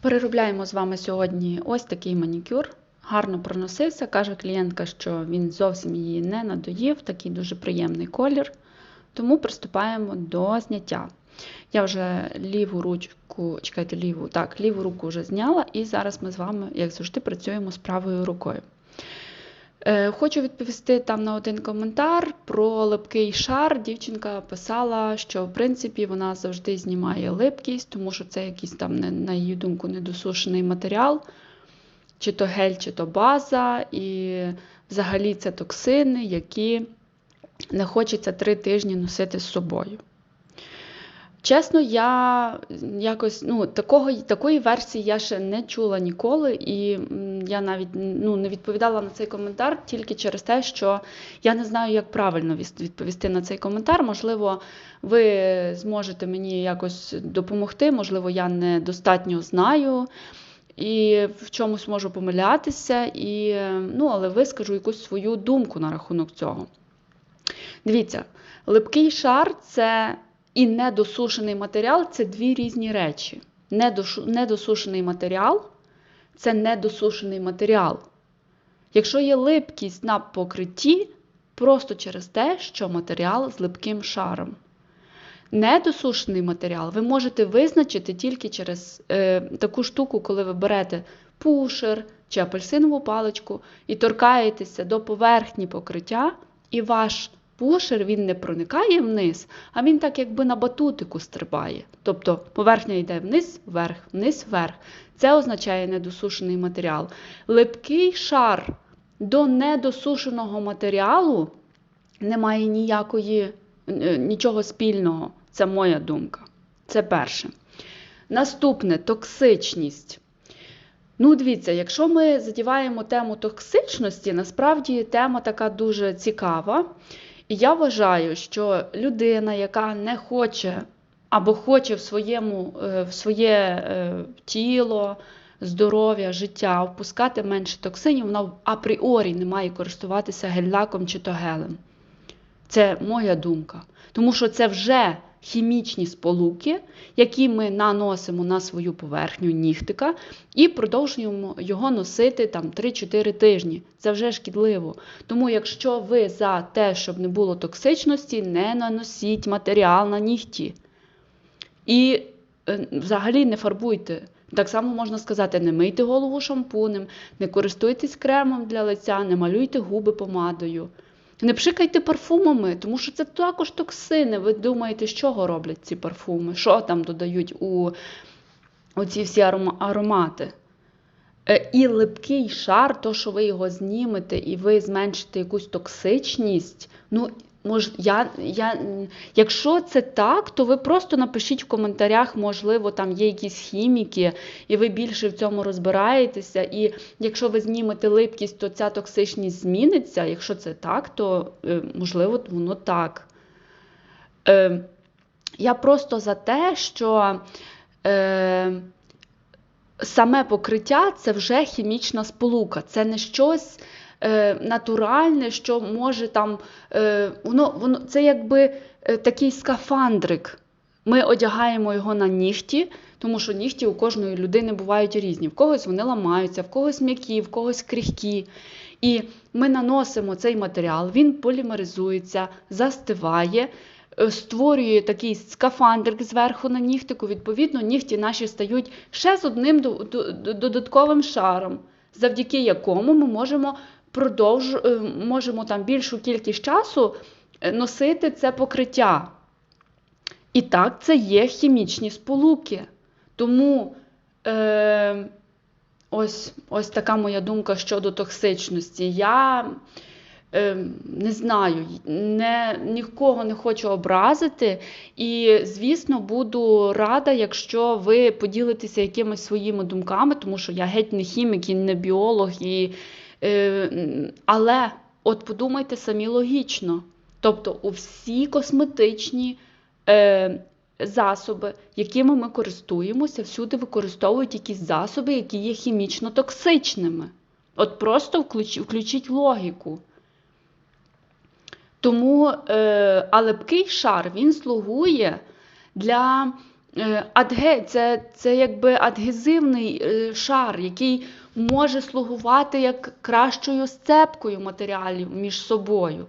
Переробляємо з вами сьогодні ось такий манікюр. Гарно проносився. Каже клієнтка, що він зовсім її не надоїв, такий дуже приємний колір. Тому приступаємо до зняття. Я вже ліву ручку, чекайте, ліву, так, ліву руку вже зняла, і зараз ми з вами, як завжди, працюємо з правою рукою. Е, Хочу відповісти там на один коментар про липкий шар. Дівчинка писала, що в принципі вона завжди знімає липкість, тому що це якийсь там, на її думку, недосушений матеріал, чи то гель, чи то база, і взагалі це токсини, які не хочеться три тижні носити з собою. Чесно, я якось ну, такого, такої версії я ще не чула ніколи, і я навіть ну, не відповідала на цей коментар тільки через те, що я не знаю, як правильно відповісти на цей коментар. Можливо, ви зможете мені якось допомогти, можливо, я недостатньо знаю і в чомусь можу помилятися, і, ну, але вискажу якусь свою думку на рахунок цього. Дивіться, липкий шар це і недосушений матеріал це дві різні речі. Недосушений матеріал це недосушений матеріал. Якщо є липкість на покритті, просто через те, що матеріал з липким шаром. Недосушений матеріал ви можете визначити тільки через е, таку штуку, коли ви берете пушер чи апельсинову паличку і торкаєтеся до поверхні покриття, і ваш пушер він не проникає вниз, а він так якби на батутику стрибає. Тобто поверхня йде вниз, вверх, вниз, вверх. Це означає недосушений матеріал. Липкий шар до недосушеного матеріалу немає ніякої, е, нічого спільного. Це моя думка. Це перше. Наступне токсичність. Ну, дивіться, якщо ми задіваємо тему токсичності, насправді тема така дуже цікава. І я вважаю, що людина, яка не хоче або хоче в, своєму, е, в своє е, тіло, здоров'я, життя впускати менше токсинів, вона апріорі не має користуватися гель-лаком чи то гелем. Це моя думка. Тому що це вже хімічні сполуки, які ми наносимо на свою поверхню нігтика і продовжуємо його носити там 3-4 тижні. Це вже шкідливо. Тому, якщо ви за те, щоб не було токсичності, не наносіть матеріал на нігті. І е, взагалі не фарбуйте. Так само можна сказати, не мийте голову шампунем, не користуйтесь кремом для лиця, не малюйте губи помадою. Не пшикайте парфумами, тому що це також токсини. Ви думаєте, з чого роблять ці парфуми? Що там додають у, ці всі арома- аромати? Е, І липкий шар, то, що ви його знімете і ви зменшите якусь токсичність. Ну, мож, я, я, якщо це так, то ви просто напишіть в коментарях, можливо, там є якісь хіміки, і ви більше в цьому розбираєтеся. І якщо ви знімете липкість, то ця токсичність зміниться. Якщо це так, то е, можливо воно так. Е, я просто за те, що. Е, саме покриття це вже хімічна сполука, це не щось е, натуральне, що може там. Е, воно, воно, це якби е, такий скафандрик. Ми одягаємо його на нігті, тому що нігті у кожної людини бувають різні. В когось вони ламаються, в когось м'які, в когось крихкі. І ми наносимо цей матеріал, він полімеризується, застиває, е, створює такий скафандрик зверху на нігтику. Відповідно, нігті наші стають ще з одним до- до- до- додатковим шаром, завдяки якому ми можемо продовж, е, можемо там більшу кількість часу е, носити це покриття. І так, це є хімічні сполуки. Тому е, ось, ось така моя думка щодо токсичності. Я е, не знаю, не, нікого не хочу образити. І, звісно, буду рада, якщо ви поділитеся якимись своїми думками, тому що я геть не хімік і не біолог. І, але от подумайте самі логічно. Тобто, у всі косметичні е, засоби, якими ми користуємося, всюди використовують якісь засоби, які є хімічно токсичними. От просто включ, включіть логіку. Тому, е, а шар він слугує для Е, Адге, це, це якби адгезивний е, шар, який може слугувати як кращою сцепкою матеріалів між собою.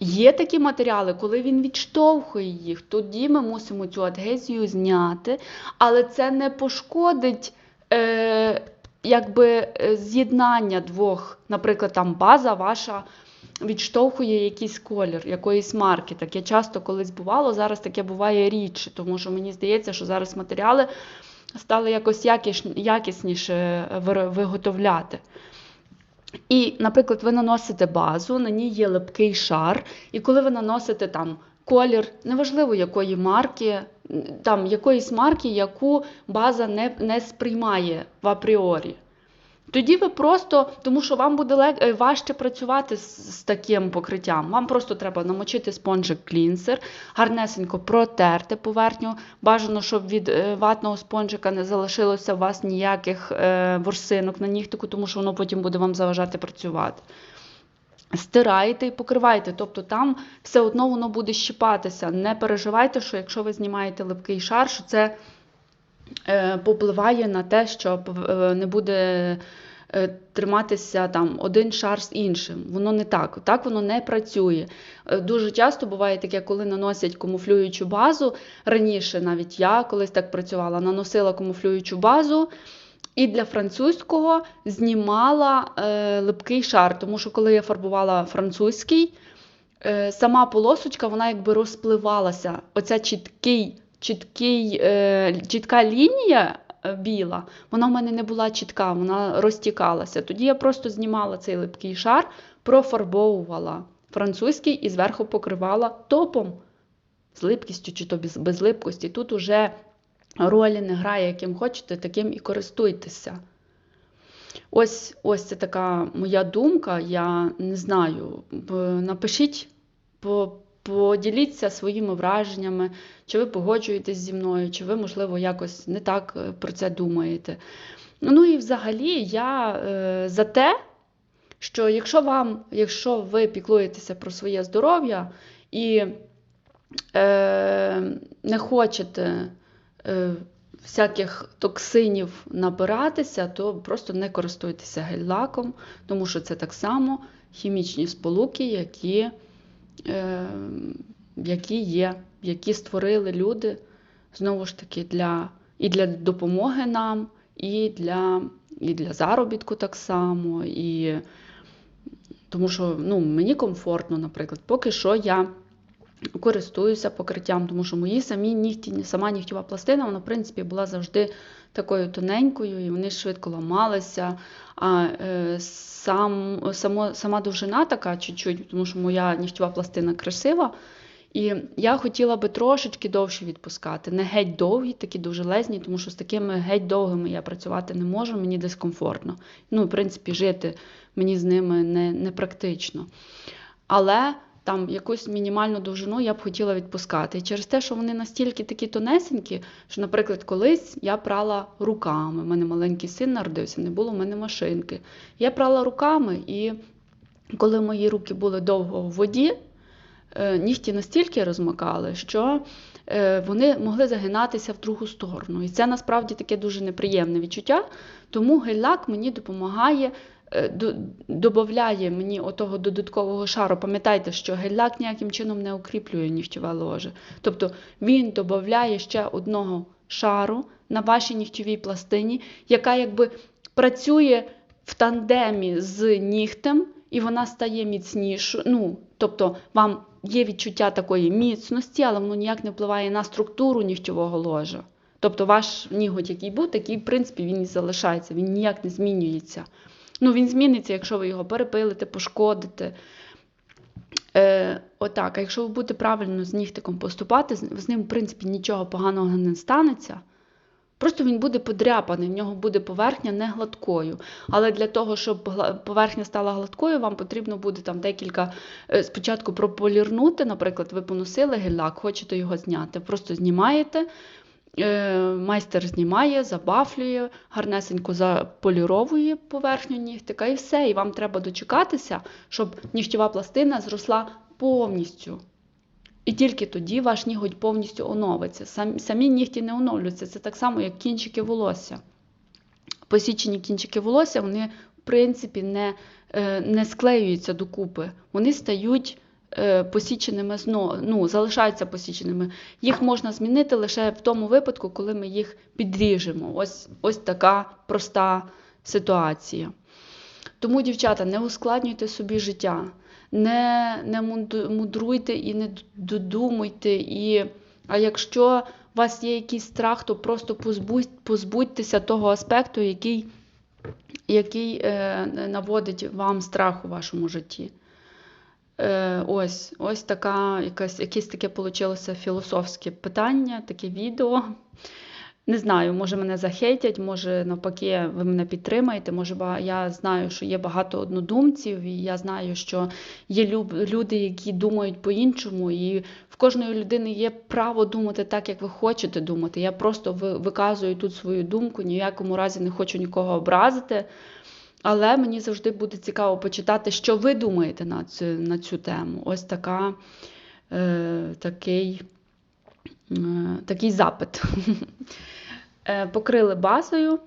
Є такі матеріали, коли він відштовхує їх, тоді ми мусимо цю адгезію зняти, але це не пошкодить е, якби, е, з'єднання двох, наприклад, там база ваша відштовхує якийсь колір, якоїсь марки. Таке часто колись бувало, зараз таке буває рідше, тому що мені здається, що зараз матеріали стали якось якісніше виготовляти. І, наприклад, ви наносите базу, на ній є липкий шар, і коли ви наносите там колір, неважливо якої марки, там якоїсь марки, яку база не не сприймає в апріорі. Тоді ви просто, тому що вам буде е, важче працювати з, з таким покриттям. Вам просто треба намочити спонжик клінсер, гарнесенько протерти поверхню. Бажано, щоб від е, ватного спонжика не залишилося у вас ніяких е, ворсинок на нігтику, тому що воно потім буде вам заважати працювати. Стираєте і покриваєте, тобто там все одно воно буде щипатися. Не переживайте, що якщо ви знімаєте липкий шар, що це попливає на те, що е, не буде е, триматися там один шар з іншим. Воно не так. Так воно не працює. Дуже часто буває таке, коли наносять камуфлюючу базу. Раніше навіть я колись так працювала, наносила камуфлюючу базу. І для французького знімала е, липкий шар, тому що коли я фарбувала французький, е, сама полосочка вона якби розпливалася. Оця чіткий чіткий, е, чітка лінія е, біла, вона в мене не була чітка, вона розтікалася. Тоді я просто знімала цей липкий шар, профарбовувала французький і зверху покривала топом з липкістю чи то без, липкості. Тут уже ролі не грає, яким хочете, таким і користуйтеся. Ось ось це така моя думка. Я не знаю. Напишіть по Поділіться своїми враженнями, чи ви погоджуєтесь зі мною, чи ви, можливо, якось не так е, про це думаєте. Ну і взагалі я е, за те, що якщо вам, якщо ви піклуєтеся про своє здоров'я і е, не хочете е, всяких токсинів набиратися, то просто не користуйтеся гель-лаком, тому що це так само хімічні сполуки, які. Е, які є, які створили люди, знову ж таки, для, і для допомоги нам, і для і для заробітку так само. І, Тому що ну, мені комфортно, наприклад, поки що я користуюся покриттям, тому що мої самі нігті, сама нігтєва пластина, вона, в принципі, була завжди такою тоненькою, і вони швидко ламалися. А е, сам, само, сама довжина така чуть-чуть, тому що моя нігтєва пластина красива. І я хотіла би трошечки довше відпускати. Не геть довгі, такі дуже лезні, тому що з такими геть довгими я працювати не можу, мені дискомфортно. Ну, в принципі, жити мені з ними не, не практично. Але там якусь мінімальну довжину я б хотіла відпускати. І через те, що вони настільки такі тонесенькі, що, наприклад, колись я прала руками. У мене маленький син народився, не було в мене машинки. Я прала руками, і коли мої руки були довго в воді, е, нігті настільки розмокали, що е, вони могли загинатися в другу сторону. І це насправді таке дуже неприємне відчуття. Тому гель-лак мені допомагає додає мені отого додаткового шару. Пам'ятайте, що гель-лак ніяким чином не укріплює нігтєве ложе. Тобто він додає ще одного шару на вашій нігтєвій пластині, яка якби працює в тандемі з нігтем, і вона стає міцнішою. Ну, Тобто вам є відчуття такої міцності, але воно ніяк не впливає на структуру нігтєвого ложа. Тобто ваш ніготь, який був, такий, в принципі, він і залишається, він ніяк не змінюється. Ну, Він зміниться, якщо ви його перепилите, пошкодите. Е, Отак. А якщо ви будете правильно з нігтиком поступати, з ним, в принципі, нічого поганого не станеться. Просто він буде подряпаний, в нього буде поверхня не гладкою. Але для того, щоб поверхня стала гладкою, вам потрібно буде там декілька е, спочатку прополірнути, наприклад, ви поносили гель-лак, хочете його зняти. Просто знімаєте, майстер знімає, забафлює, гарнесенько заполіровує поверхню нігтика і все. І вам треба дочекатися, щоб нігтєва пластина зросла повністю. І тільки тоді ваш ніготь повністю оновиться. Самі нігті не оновлюються. Це так само, як кінчики волосся. Посічені кінчики волосся, вони, в принципі, не е, не склеюються докупи. Вони стають е, посіченими знову, ну, залишаються посіченими. Їх можна змінити лише в тому випадку, коли ми їх підріжемо. Ось, Ось така проста ситуація. Тому, дівчата, не ускладнюйте собі життя, не не мудруйте і не додумуйте. І, А якщо у вас є якийсь страх, то просто позбудь, позбудьтеся того аспекту, який який е, наводить вам страх у вашому житті. Е, Ось ось така, якась, якесь таке вийшло філософське питання, таке відео. Не знаю, може мене захейтять, може навпаки, ви мене підтримаєте. Може, я знаю, що є багато однодумців, і я знаю, що є люди, які думають по-іншому, і в кожної людини є право думати так, як ви хочете думати. Я просто виказую тут свою думку, ні в якому разі не хочу нікого образити. Але мені завжди буде цікаво почитати, що ви думаєте на цю на цю тему. Ось така, е, такий, е, такий запит. Е, покрили базою.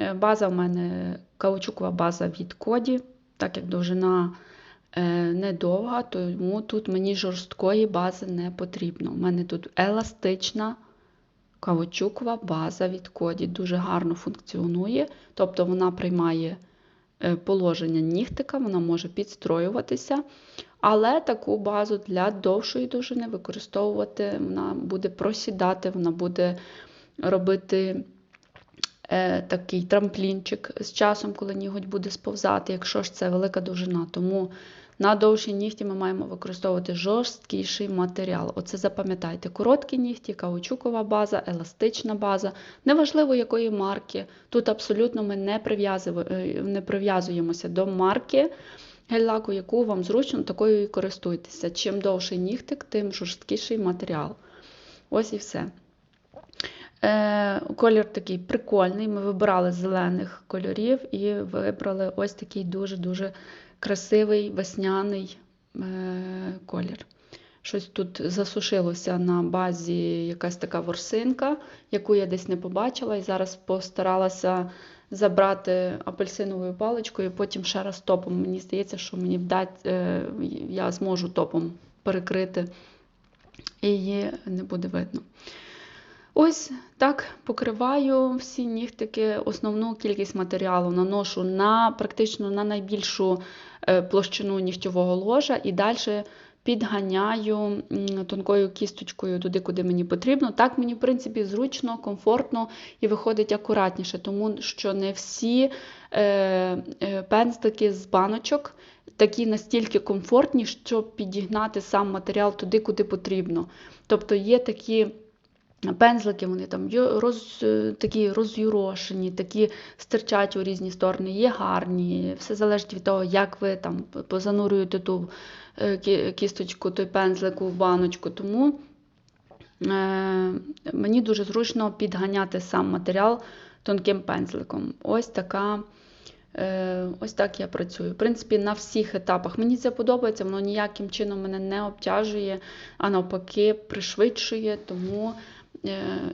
Е, база в мене каучукова база від коді, так як довжина е, недовга, тому тут мені жорсткої бази не потрібно. У мене тут еластична каучукова база від коді. Дуже гарно функціонує, тобто вона приймає положення нігтика, вона може підстроюватися. Але таку базу для довшої довжини використовувати, вона буде просідати, вона буде робити е, такий трамплінчик з часом, коли ніготь буде сповзати, якщо ж це велика довжина. Тому на довші нігті ми маємо використовувати жорсткіший матеріал. Оце запам'ятайте, короткі нігті, каучукова база, еластична база, неважливо якої марки. Тут абсолютно ми не е, прив'язуємося до марки гель-лаку, яку вам зручно такою і користуйтеся. Чим довший нігтик, тим жорсткіший матеріал. Ось і все. Е, колір такий прикольний. Ми вибирали зелених кольорів і вибрали ось такий дуже-дуже красивий весняний е, колір. Щось тут засушилося на базі якась така ворсинка, яку я десь не побачила, і зараз постаралася забрати апельсиновою паличкою, і потім ще раз топом. Мені здається, що мені вдать, е, я зможу топом перекрити, і її не буде видно. Ось так покриваю всі нігтики, основну кількість матеріалу наношу на практично на найбільшу е, площину нігтєвого ложа і далі підганяю тонкою кісточкою туди, куди мені потрібно. Так мені, в принципі, зручно, комфортно і виходить акуратніше, тому що не всі е, е, пензлики з баночок такі настільки комфортні, щоб підігнати сам матеріал туди, куди потрібно. Тобто є такі. Пензлики вони там роз, такі розюрошені, такі стирчать у різні сторони, є гарні. Все залежить від того, як ви там позанурюєте ту е, кісточку, той пензлику в баночку. Тому е, мені дуже зручно підганяти сам матеріал тонким пензликом. Ось така. Е, ось так я працюю. В принципі, на всіх етапах. Мені це подобається, воно ніяким чином мене не обтяжує, а навпаки, пришвидшує. Тому Е,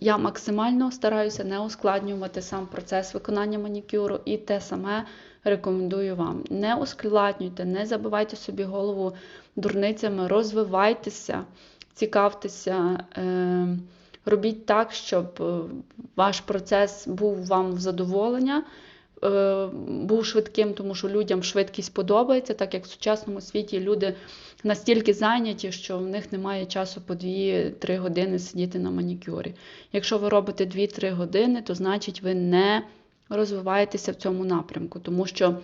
я максимально стараюся не ускладнювати сам процес виконання манікюру, і те саме рекомендую вам. Не ускладнюйте, не забивайте собі голову дурницями, розвивайтеся, цікавтеся, е, робіть так, щоб е, ваш процес був вам в задоволення. Е, був швидким, тому що людям швидкість подобається, так як в сучасному світі люди настільки зайняті, що в них немає часу по 2-3 години сидіти на манікюрі. Якщо ви робите 2-3 години, то значить ви не розвиваєтеся в цьому напрямку, тому що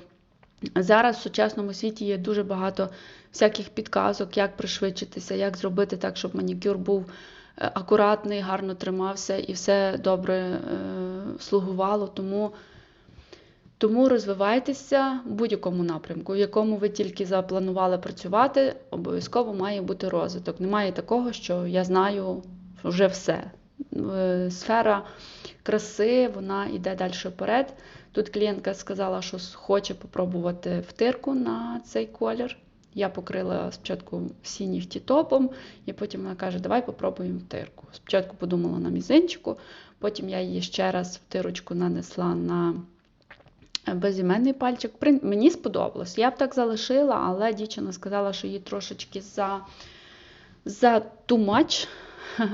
зараз в сучасному світі є дуже багато всяких підказок, як пришвидшитися, як зробити так, щоб манікюр був. Е, акуратний, гарно тримався і все добре е, слугувало. Тому розвивайтеся в будь-якому напрямку, в якому ви тільки запланували працювати, обов'язково має бути розвиток. Немає такого, що я знаю вже все. Е, сфера краси, вона йде далі вперед. Тут клієнтка сказала, що хоче спробувати втирку на цей колір. Я покрила спочатку всі нігті топом, і потім вона каже, давай попробуємо втирку. Спочатку подумала на мізинчику, потім я її ще раз втирочку нанесла на безіменний пальчик. Мені сподобалось. Я б так залишила, але дівчина сказала, що їй трошечки за, за too much,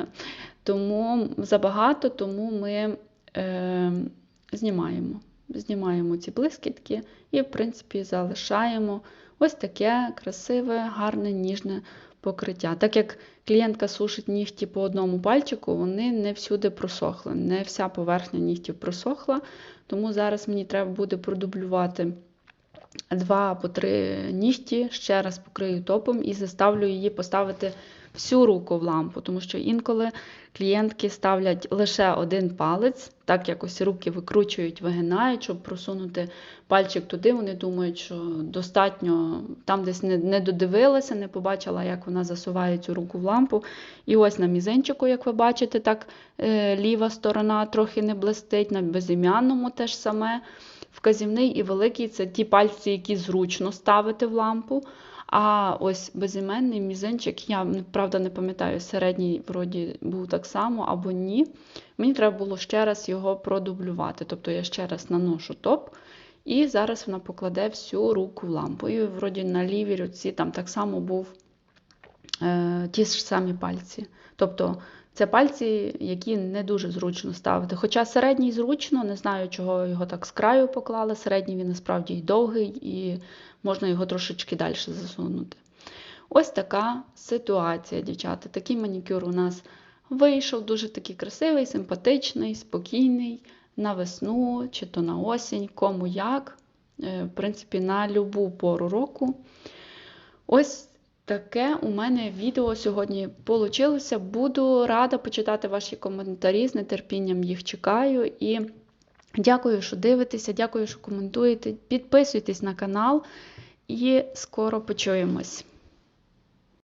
тому забагато, тому ми е, знімаємо. Знімаємо ці блискітки і, в принципі, залишаємо ось таке красиве, гарне, ніжне покриття. Так як клієнтка сушить нігті по одному пальчику, вони не всюди просохли, не вся поверхня нігтів просохла, тому зараз мені треба буде продублювати два або три нігті, ще раз покрию топом і заставлю її поставити всю руку в лампу, тому що інколи клієнтки ставлять лише один палець, так якось руки викручують, вигинають, щоб просунути пальчик туди. Вони думають, що достатньо там десь не, не додивилася, не побачила, як вона засуває цю руку в лампу. І ось на мізинчику, як ви бачите, так е, ліва сторона трохи не блистить, на безім'яному теж саме. Вказівний і великий це ті пальці, які зручно ставити в лампу. А ось безіменний мізинчик, я правда не пам'ятаю, середній вроді був так само або ні. Мені треба було ще раз його продублювати. Тобто я ще раз наношу топ, і зараз вона покладе всю руку в лампу. І вроді на лівій руці там так само був е, ті ж самі пальці. Тобто це пальці, які не дуже зручно ставити. Хоча середній зручно, не знаю, чого його так з краю поклали. Середній він насправді і довгий, і можна його трошечки далі засунути. Ось така ситуація, дівчата. Такий манікюр у нас вийшов, дуже такий красивий, симпатичний, спокійний, на весну чи то на осінь, кому як. Е, В принципі, на любу пору року. Ось таке у мене відео сьогодні вийшло. Буду рада почитати ваші коментарі, з нетерпінням їх чекаю. І дякую, що дивитеся, дякую, що коментуєте. Підписуйтесь на канал і скоро почуємось.